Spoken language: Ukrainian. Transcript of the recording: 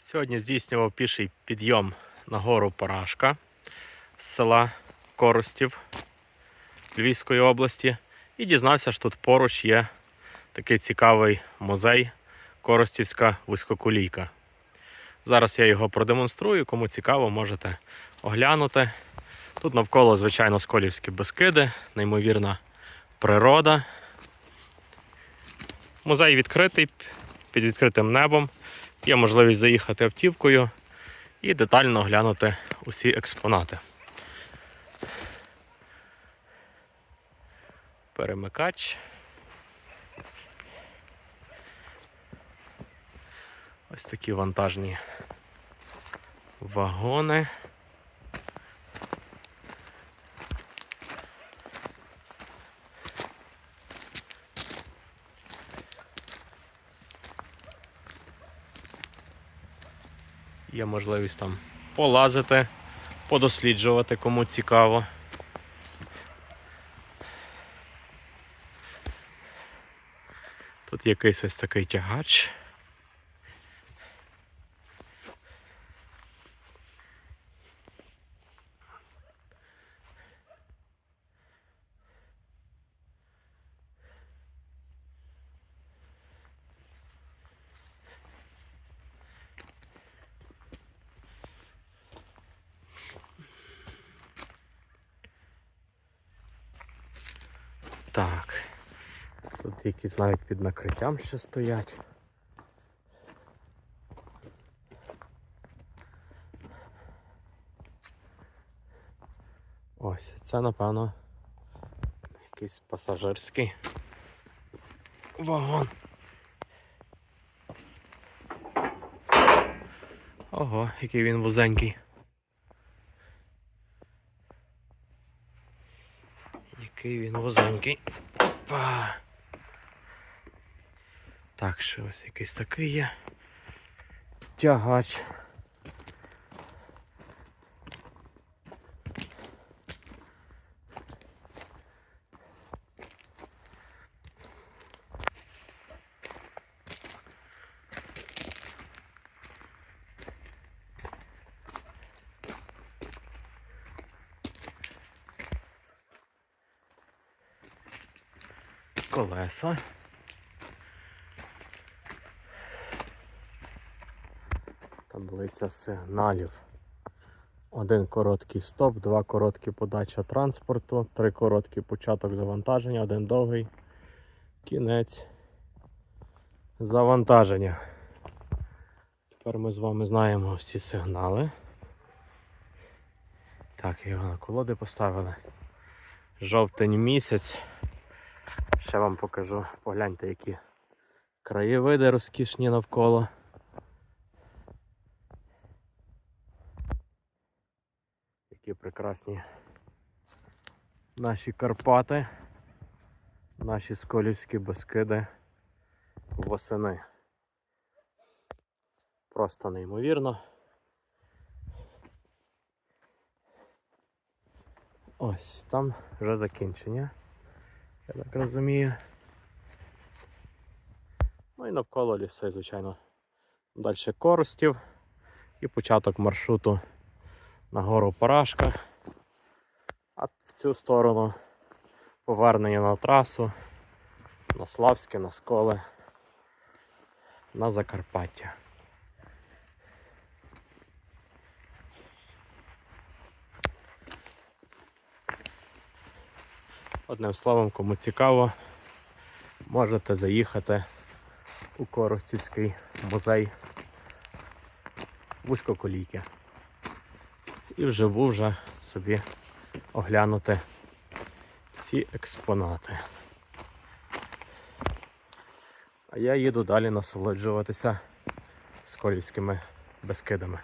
Сьогодні здійснював піший підйом на гору Парашка з села Коростів Львівської області і дізнався, що тут поруч є такий цікавий музей Коростівська вузькоколійка. Зараз я його продемонструю. Кому цікаво, можете оглянути. Тут навколо, звичайно, сколівські безкиди, неймовірна природа. Музей відкритий під відкритим небом. Є можливість заїхати автівкою і детально оглянути усі експонати. Перемикач. Ось такі вантажні вагони. Є можливість там полазити, подосліджувати, кому цікаво. Тут якийсь ось такий тягач. Так. Тут якісь навіть під накриттям ще стоять. Ось, це напевно якийсь пасажирський вагон. Ого, який він вузенький. Який він возенький. Опа. Так, ще ось якийсь такий є. Тягач. Колеса. Таблиця сигналів. Один короткий стоп, два короткі подача транспорту, три короткі початок завантаження, один довгий кінець завантаження. Тепер ми з вами знаємо всі сигнали. Так, його на колоди поставили. Жовтень місяць. Ще вам покажу, погляньте, які краєвиди розкішні навколо. Які прекрасні наші Карпати, наші сколівські безкиди восени. Просто неймовірно. Ось там вже закінчення, я так розумію. Ну і навколо ліси, звичайно, далі Коростів і початок маршруту на гору Парашка. А в цю сторону повернення на трасу, на Славське, на Сколе, на Закарпаття. Одним словом, кому цікаво, можете заїхати у Коростівський музей вузькоколійки і вживу вже собі оглянути ці експонати. А я їду далі насолоджуватися сколівськими безкидами.